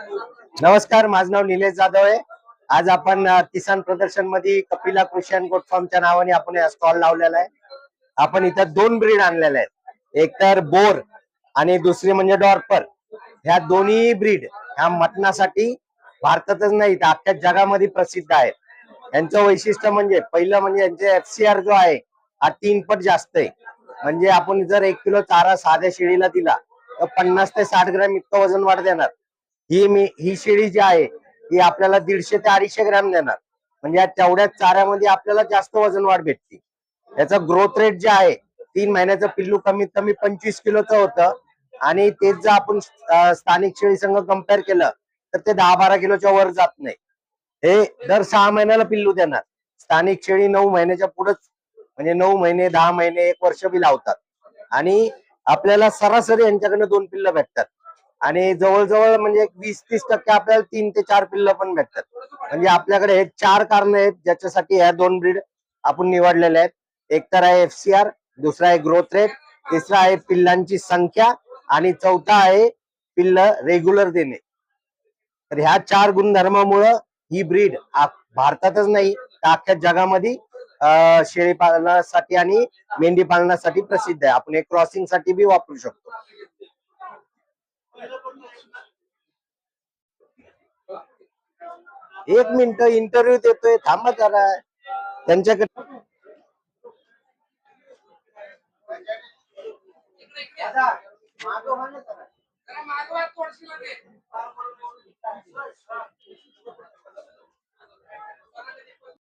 नमस्कार माझं नाव निलेश जाधव आहे आज आपण किसान प्रदर्शनमध्ये कपिला कृषी अँड गोट फार्मच्या नावाने आपण स्टॉल लावलेला आहे. आपण इथं दोन ब्रीड आणलेले आहेत. एक तर बोर आणि दुसरी म्हणजे डॉर्पर. ह्या दोन्ही ब्रीड ह्या मटणासाठी भारतातच नाही तर अख्ख्या जगामध्ये प्रसिद्ध आहेत. यांचं वैशिष्ट्य म्हणजे पहिलं म्हणजे यांचे एफसीआर जो आहे हा तीन पट जास्त आहे. म्हणजे आपण जर एक किलो चारा साध्या शेळीला दिला तर पन्नास ते साठ ग्रॅम इतकं वजन वाढ देणार. ही मी ही शेळी जी आहे ती आपल्याला दीडशे ते अडीचशे ग्रॅम देणार. म्हणजे या चाऱ्यामध्ये आपल्याला जास्त वजन वाढ भेटते. याचा ग्रोथ रेट जे आहे तीन महिन्याचं पिल्लू कमीत कमी पंचवीस किलोचं होतं. आणि तेच जर आपण स्थानिक शेळी संघ कंपेअर केलं तर ते दहा बारा किलोच्या वर जात नाही. हे दर सहा महिन्याला पिल्लू देणार. स्थानिक शेळी नऊ महिन्याच्या पुढेच म्हणजे नऊ महिने दहा महिने एक वर्ष बी लावतात. आणि आपल्याला सरासरी यांच्याकडनं दोन पिल्लं भेटतात. आणि जवळजवळ म्हणजे एक वीस तीस टक्के आपल्याला तीन ते चार पिल्लं पण भेटतात. म्हणजे आपल्याकडे हे चार कारण आहेत ज्याच्यासाठी ह्या दोन ब्रीड आपण निवडलेले आहेत. एक तर आहे एफ सी आर दुसरा आहे ग्रोथ रेट तिसरा आहे पिल्लांची संख्या आणि चौथा आहे पिल्ल रेग्युलर देणे. तर ह्या चार गुणधर्मामुळं ही ब्रीड भारतातच नाही तर अख्ख्या जगामध्ये शेळी पालनासाठी आणि मेंढी पालनासाठी प्रसिद्ध आहे. आपण हे क्रॉसिंगसाठी बी वापरू शकतो. एक मिनिट इंटरव्ह्यू देतोय. थांबा जरा. त्यांच्याकडे मागवा मागं.